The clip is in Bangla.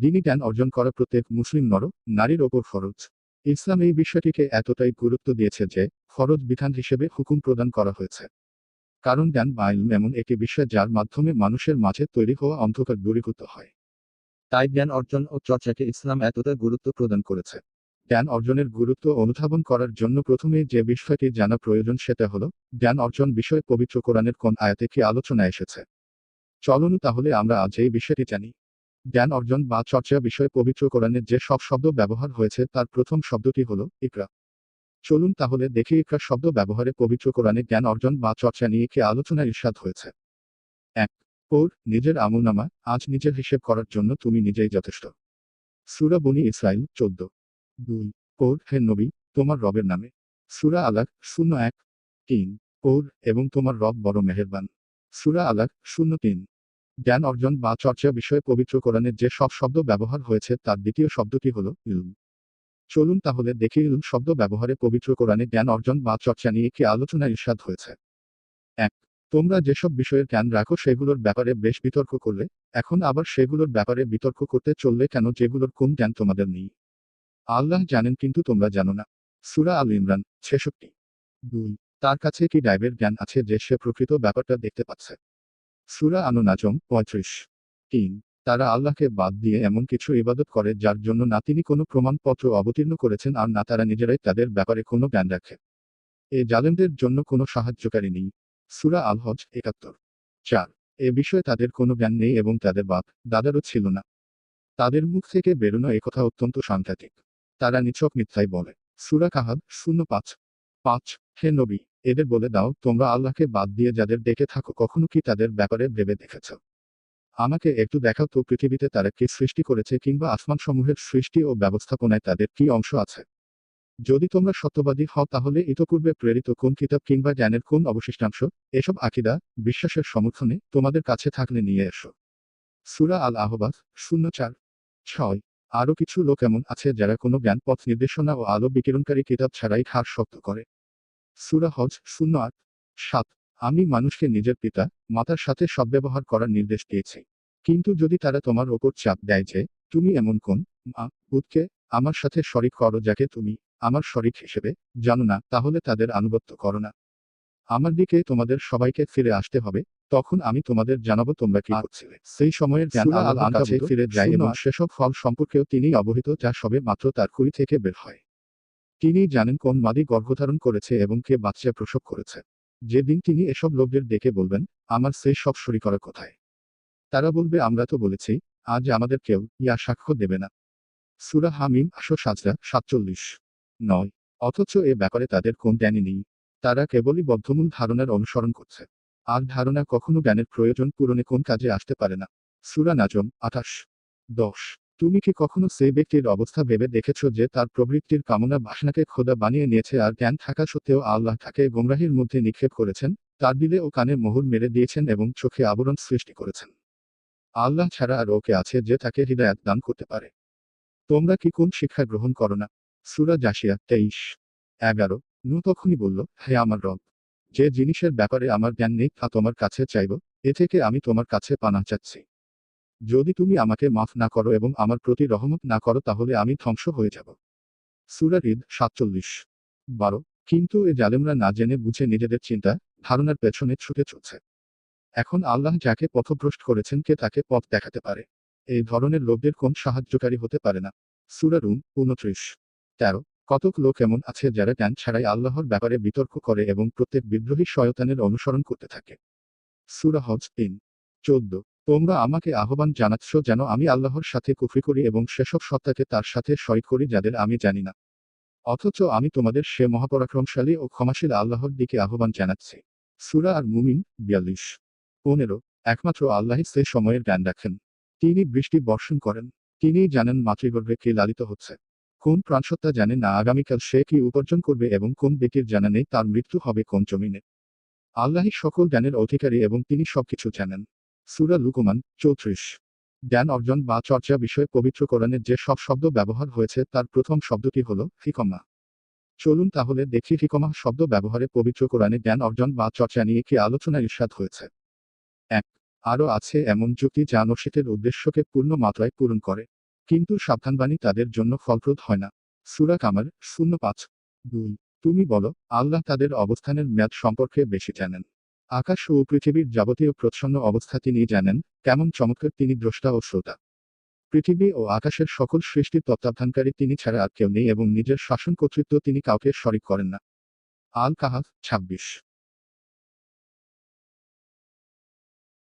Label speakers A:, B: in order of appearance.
A: দিনই জ্ঞান অর্জন করা প্রত্যেক মুসলিম নর, নারীর ওপর ফরজ। ইসলাম এই বিষয়টিকে এতটাই গুরুত্ব দিয়েছে যে, ফরজ বিধান হিসেবে হুকুম প্রদান করা হয়েছে। কারণ জ্ঞান বা এমন একটি বিষয় যার মাধ্যমে মানুষের মাঝে তৈরি হওয়া অন্ধকার দূরীভূত হয়। তাই জ্ঞান অর্জন ও চর্চাকে ইসলাম এতটা গুরুত্ব প্রদান করেছে। জ্ঞান অর্জনের গুরুত্ব অনুধাবন করার জন্য প্রথমে যে বিষয়টি জানা প্রয়োজন সেটা হলো জ্ঞান অর্জন বিষয়ে পবিত্র কোরআনের কোন আয়াতে কি আলোচনা এসেছে? চলুন তাহলে আমরা আজ এই বিষয়টি জানি। জ্ঞান অর্জন বা চর্চা বিষয়ে পবিত্র কোরআনের যে সব শব্দ ব্যবহার হয়েছে, তার প্রথম শব্দটি হলো ইকরা। চলুন তাহলে দেখি ইকরা শব্দ ব্যবহারে পবিত্র কোরআনে জ্ঞান অর্জন বা চর্চা নিয়ে কি আলোচনা ইরশাদ হয়েছে। এক, ওর নিজের আমলনামা, আজ নিজের হিসেব করার জন্য তুমি নিজেই যথেষ্ট। সুরা বনি ইসরাইল চোদ্দ। দুই, ওর হে নবী, তোমার রবের নামে। সুরা আলাক, শূন্য এক, তিন, ওর এবং তোমার রব বড় মেহেরবান। সুরা আলাক, শূন্য তিন। জ্ঞান অর্জন বা চর্চা বিষয়ে পবিত্র কোরআনের যে সব শব্দ ব্যবহার হয়েছে, তার দ্বিতীয় শব্দটি হল ইলম। চলুন তাহলে দেখি ইলম শব্দ ব্যবহারে পবিত্র কোরআনে জ্ঞান অর্জন বা চর্চা নিয়ে কি আলোচনা ইরশাদ হয়েছে। এক, তোমরা যেসব বিষয়ের জ্ঞান রাখো সেগুলোর ব্যাপারে বেশ বিতর্ক করলে, এখন আবার সেগুলোর ব্যাপারে বিতর্ক করতে চললে কেন যেগুলোর কোন জ্ঞান তোমাদের নেই? আল্লাহ জানেন কিন্তু তোমরা জানো না। সুরা আল ইমরান ছেষট্টি। দুই, তার কাছে কি ডাইবের জ্ঞান আছে যে সে প্রকৃত ব্যাপারটা দেখতে পাচ্ছে? সুরা আনু নাজম পঁয়ত্রিশ। তিন, তারা আল্লাহকে বাদ দিয়ে এমন কিছু ইবাদত করে যার জন্য না তিনি কোনো প্রমাণপত্র অবতীর্ণ করেছেন আর না তারা নিজেরাই তাদের ব্যাপারে কোনো জ্ঞান রাখে। এ জালেমদের জন্য কোনো সাহায্যকারী নেই। সুরা আল হজ একাত্তর। চার, এ বিষয়ে তাদের কোনো জ্ঞান নেই এবং তাদের বাপ দাদারও ছিল না। তাদের মুখ থেকে বেরোনো একথা অত্যন্ত সাংঘাতিক। তারা নিছক মিথ্যাই বলে। সুরা কাহাব শূন্য পাঁচ। পাঁচ, হে নবী! এদের বলে দাও, তোমরা আল্লাহকে বাদ দিয়ে যাদের ডেকে থাকো, কখনো কি তাদের ব্যাপারে ভেবে দেখেছ? আমাকে একটু দেখাও তো পৃথিবীতে তারা কি সৃষ্টি করেছে কিংবা আসমানসমূহের সৃষ্টি ও ব্যবস্থাপনায় তাদের কি অংশ আছে? যদি তোমরা সত্যবাদী হও, তাহলে ইতপূর্বে প্রেরিত কোন কিতাব কিংবা জ্ঞানের কোন অবশিষ্টাংশ? এসব আকিদা বিশ্বাসের সমর্থনে তোমাদের কাছে থাকলে নিয়ে এসো। সুরা আল আহবাদ শূন্য চার, ছয়। আরও কিছু লোক এমন আছে যারা কোনো জ্ঞান, পথ নির্দেশনা ও আলো বিকিরণকারী কিতাব ছাড়াই খার শক্ত করে। সুরা হজ শূন্য আট সাত। আমি মানুষকে নিজের পিতা মাতার সাথে সদ্ব্যবহার করার নির্দেশ দিয়েছি। কিন্তু যদি তারা তোমার ওপর চাপ দেয় যে তুমি এমন কোন মা বুধকে আমার সাথে শরিক করো যাকে তুমি আমার শরিক হিসেবে জানো না তাহলে তাদের আনুগত্য করো না। আমার দিকে তোমাদের সবাইকে ফিরে আসতে হবে তখন আমি তোমাদের জানাব তোমরা কি করছিলে। সেই সময়ের কাছে ফিরে যায় এবং সেসব ফল সম্পর্কেও তিনি অবহিত যা সবে মাত্র তার কুড়ি থেকে বের হয়। তিনি জানেন কোন মাদি গর্ভধারণ করেছে এবং কে বাচ্চা প্রসব করেছে। যেদিন তিনি এসব লোকদের ডেকে বলবেন, আমার সেই সব সরি করা কোথায় তারা বলবে, আমরা তো বলেছি, আজ আমাদের কেউ ইয়া সাক্ষ্য দেবে না। সুরা হামিম আশো সাজরা, সাতচল্লিশ, নয়। অথচ এ ব্যাপারে তাদের কোন জ্ঞানই নেই। তারা কেবলই বদ্ধমূল ধারণার অনুসরণ করছে। আর ধারণা কখনো জ্ঞানের প্রয়োজন পূরণে কোন কাজে আসতে পারে না। সুরা নাজম, আঠাশ, দশ। তুমি কি কখনো সেই ব্যক্তির অবস্থা ভেবে দেখেছ যে তার প্রবৃত্তির কামনা বাসনাকে খোদা বানিয়ে নিয়েছে আর জ্ঞান থাকা সত্ত্বেও আল্লাহ তাকে গোমরাহির মধ্যে নিক্ষেপ করেছেন, তার দিলে ও কানে মোহর মেরে দিয়েছেন এবং চোখে আবরণ সৃষ্টি করেছেন। আল্লাহ ছাড়া আর ওকে আছে যে তাকে হৃদায়াত দান করতে পারে। তোমরা কি কোন শিক্ষা গ্রহণ করো না? সুরা জাসিয়া তেইশ, এগারো, নু তখনই বলল, হে আমার রব, যে জিনিসের ব্যাপারে আমার জ্ঞান নেই তা তোমার কাছে চাইব, এ থেকে আমি তোমার কাছে পানা চাচ্ছি। যদি তুমি আমাকে মাফ না করো এবং আমার প্রতি রহমত না করো, তাহলে আমি ধ্বংস হয়ে যাব। সুরার ঈদ সাতচল্লিশ। বারো, কিন্তু এ জালেমরা না জেনে বুঝে নিজেদের চিন্তা, ধারণার পেছনে ছুটে চলছে। এখন আল্লাহ যাকে পথভ্রষ্ট করেছেন, কে তাকে পথ দেখাতে পারে। এই ধরনের লোকদের কোন সাহায্যকারী হতে পারে না। সুরারুম উনত্রিশ। তেরো, কতক লোক এমন আছে যারা জ্ঞান ছাড়াই আল্লাহর ব্যাপারে বিতর্ক করে এবং প্রত্যেক বিদ্রোহী শয়তানের অনুসরণ করতে থাকে। সুরা হজ তিন, চোদ্দ তোমরা আমাকে আহ্বান জানাচ্ছ যেন আমি আল্লাহর সাথে কুফরি করি এবং সেসব সত্তাকে তার সাথে শরিক করি যাদের আমি জানি না। অথচ আমি তোমাদের সে মহাপরাক্রমশালী ও ক্ষমাশীল আল্লাহর দিকে আহ্বান জানাচ্ছি। সুরা আর মুমিন বিয়াল্লিশ। পনেরো। একমাত্র আল্লাহই সে সময়ের জ্ঞান রাখেন। তিনি বৃষ্টি বর্ষণ করেন। তিনিই জানেন মাতৃগর্ভে কে লালিত হচ্ছে। কোন প্রাণসত্তা জানে না আগামীকাল সে কি উপার্জন করবে এবং কোন ব্যক্তির জানা নেই তার মৃত্যু হবে কোন জমিনে। আল্লাহই সকল জ্ঞানের অধিকারী এবং তিনি সবকিছু জানেন। সুরা লুকুমান, চৌত্রিশ। জ্ঞান অর্জন বা চর্চা বিষয়ে পবিত্র কোরআনের যে সব শব্দ ব্যবহার হয়েছে, তার প্রথম শব্দটি হল ফিকমা চলুন তাহলে দেখি হিকমা শব্দ ব্যবহারে পবিত্র কোরআনে জ্ঞান অর্জন বা চর্চা নিয়ে কি আলোচনা ইরশাদ হয়েছে। এক, আরও আছে এমন যুক্তি যা নসিতের উদ্দেশ্যকে পূর্ণ মাত্রায় পূরণ করে, কিন্তু সাবধানবাণী তাদের জন্য ফলপ্রদ হয় না। সুরা কামার শূন্য পাঁচ। দুই, তুমি বলো, আল্লাহ তাদের অবস্থানের মেয়াদ সম্পর্কে বেশি জানেন। আকাশ ও পৃথিবীর যাবতীয় প্রচ্ছন্ন অবস্থা তিনি জানেন, কেমন চমৎকার তিনি দ্রষ্টা ও শ্রোতা। পৃথিবী ও আকাশের সকল সৃষ্টির তত্ত্বাবধানকারী তিনি ছাড়া আর কেউ নেই এবং নিজের শাসন কর্তৃত্ব তিনি কাউকে শরিক করেন না। আল কাহাফ ছাব্বিশ।